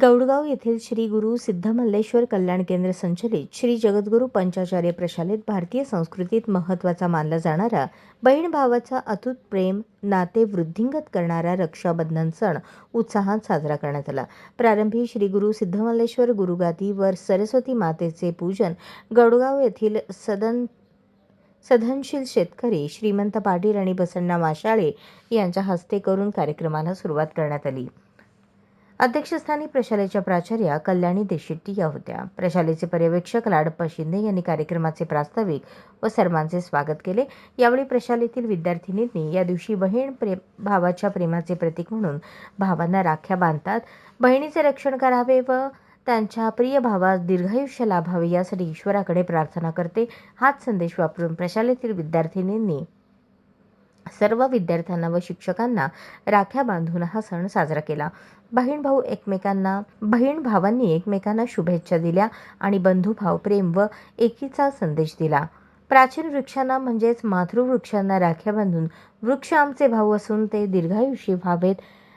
गौडगाव येथील श्री गुरु सिद्धमल्लेश्वर कल्याण केंद्र संचलित श्री जगद्गुरू पंचाचार्य प्रशालेत भारतीय संस्कृतीत महत्त्वाचा मानला जाणारा बहीण भावाचा अतूट प्रेम नाते वृद्धिंगत करणारा रक्षाबंधन सण उत्साहात साजरा करण्यात आला. प्रारंभी श्री गुरु सिद्धमल्लेश्वर गुरुगादी वर सरस्वती मातेचे पूजन गौडगाव येथील सदन सधनशील शेतकरी श्रीमंत पाटील आणि बसण्णा माशाळे यांच्या हस्ते करून कार्यक्रमाला सुरुवात करण्यात आली. अध्यक्षस्थानी प्रशालेच्या प्राचार्या कल्याणी देशेट्टी या होत्या. प्रशालेचे पर्यवेक्षक लाडप्पा शिंदे यांनी कार्यक्रमाचे प्रास्ताविक व सर्वांचे स्वागत केले. यावेळी प्रशालेतील विद्यार्थिनींनी या दिवशी बहीण प्रेम भावाच्या प्रेमाचे प्रतीक म्हणून भावांना राख्या बांधतात. बहिणीचे रक्षण करावे व त्यांच्या प्रिय भावास दीर्घायुष्य लाभावे यासाठी ईश्वराकडे प्रार्थना करते. हाच संदेश वापरून प्रशालेतील विद्यार्थिनींनी सर्व विद्यार्थ्यांना व शिक्षकांना राख्या बांधून हा सण साजरा केला. बहीण भाऊ एकमेकांना बहीण भावांनी एकमेकांना शुभेच्छा दिल्या आणि बंधुभाव प्रेम व एकीचा संदेश दिला. प्राचीन वृक्षांना म्हणजेच मातृवृक्षांना राख्या बांधून वृक्ष आमचे भाऊ असून ते दीर्घायुषी व्हावेत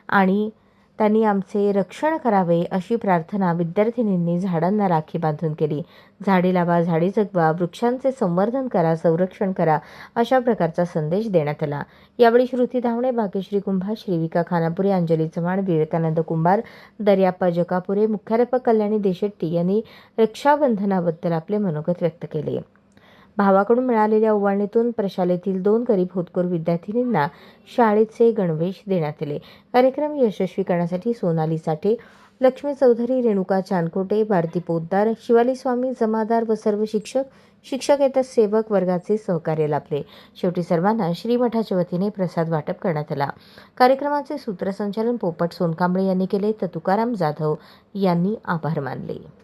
आणि त्यांनी आमचे रक्षण करावे अशी प्रार्थना विद्यार्थिनींनी झाडांना राखी बांधून केली. झाडे लावा झाडे जगवा वृक्षांचे संवर्धन करा संरक्षण करा अशा प्रकारचा संदेश देण्यात आला. यावेळी श्रुती धावणे भाग्यश्री कुंभार श्रीविका खानापुरे अंजली चव्हाण विवेकानंद कुंभार दर्याप्पा जकापुरे मुख्याध्यापक कल्याणी देशेट्टी यांनी रक्षाबंधनाबद्दल आपले मनोगत व्यक्त केले. भावाकडून मिळालेल्या ओवाळणीतून प्रशालेतील दोन गरीब होतकूर विद्यार्थिनींना शाळेचे गणवेश देण्यात आले. कार्यक्रम यशस्वी करण्यासाठी सोनाली साठे लक्ष्मी चौधरी रेणुका चानकोटे भारती पोद्दार शिवाली स्वामी जमादार व सर्व शिक्षक शिक्षकेतर सेवक वर्गाचे सहकार्य लाभले. शेवटी सर्वांना श्रीमठाच्या वतीने प्रसाद वाटप करण्यात आला. कार्यक्रमाचे सूत्रसंचालन पोपट सोनकांबळे यांनी केले. तर तुकाराम जाधव यांनी आभार मानले.